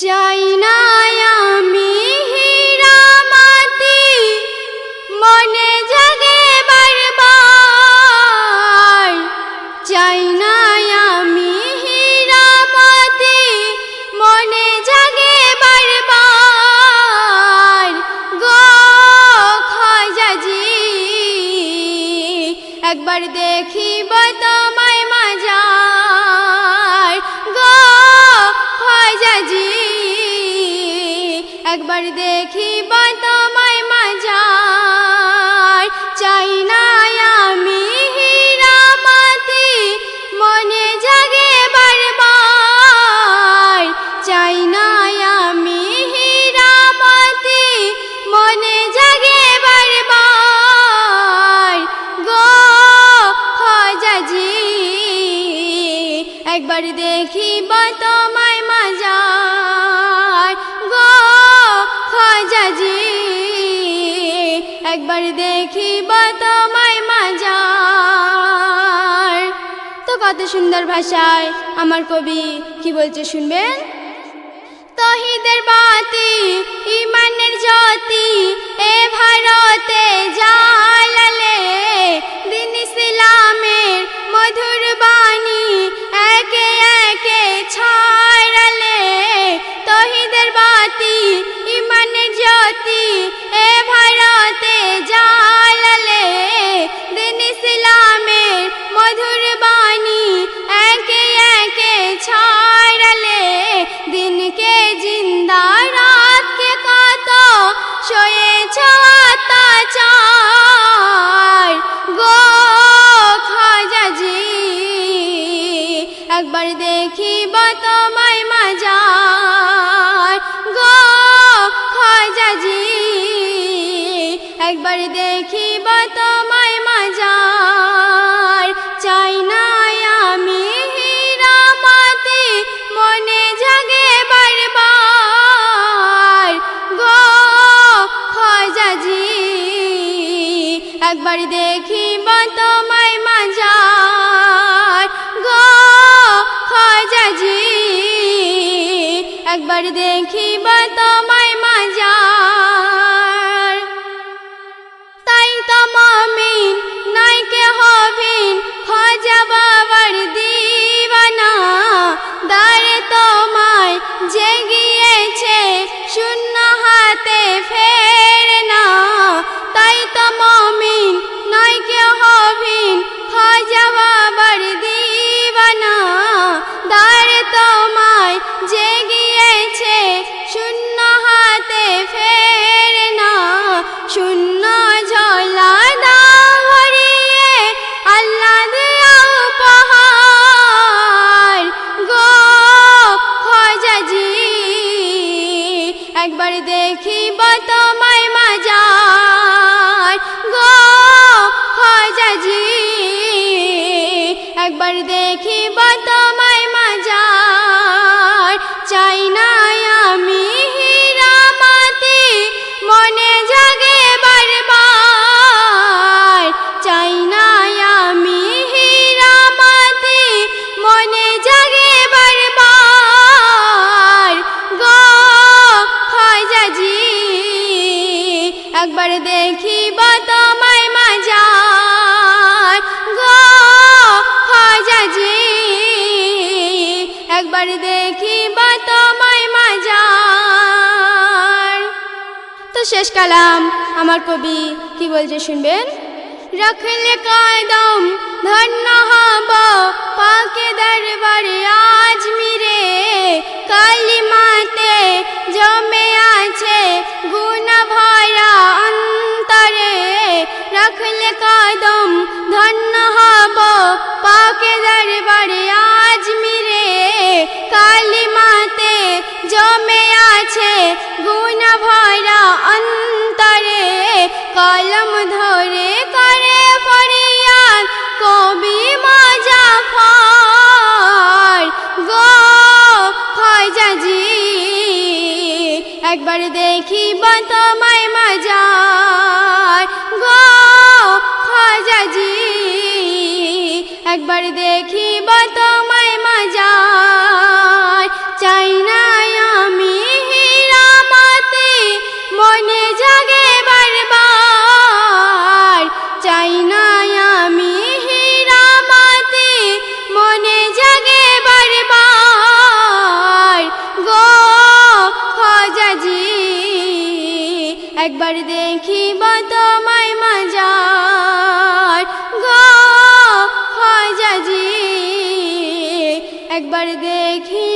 চাই না আমি হীরামাতি মনে জাগে বারবার। চাই না আমি হীরামাতি মনে জাগে বারবার। গো খাজাজি, একবার দেখিব তোমায় একবার দেখিব তোমায় মাজার। চাই না আমি হীরামতি, মনে জাগে বারবার। চাই না আমি হীরামতি, মনে জাগে বারবার। গো খাজাজি, একবার দেখিব একবার দেখিব তোমায় মাজার। তো কত সুন্দর ভাষায় আমার কবি কি বলছে শুনবেন? তহিদের বাতি, ইমানের জ্যোতি, এ ভারতে জালালে একবার দেখিব তোমায় মাজার। গো খাজাজি, একবার দেখিব তোমায় মাজার। চাই না আমি হীরামতি, মনে জাগে বারবার। গো খাজাজি, একবার দেখিব একবার দেখিব তোমায় মাজার। তাই তো মমিন নাইকে হবিন খোঁজা বাবার দিবানা। দাঁড়ে তোমায় জেগিয়েছে, শূন্য হাতে ফেরে না তাই তো মমিন নাইকে হবিন খোঁজা বাবার দিবানা। দাঁড়ে তোমায় জেগিয়েছে তোমায় মাজার। গো খোঁজাজি একবার দেখিব একবার দেখিব তোমায় মাজার গো খাজাজি একবার দেখিব তোমায় মাজার তো শেষ কালাম, আমার কবি কি বলছে শুনবেন? রাখলে কায়দম ধন্য হব, পাকে দরবারে। একবার দেখিব তোমায় মজার। গো হাজাজি একবার দেখিব একবার দেখিব তোমায় মাজার। গো খাজাজি একবার দেখিব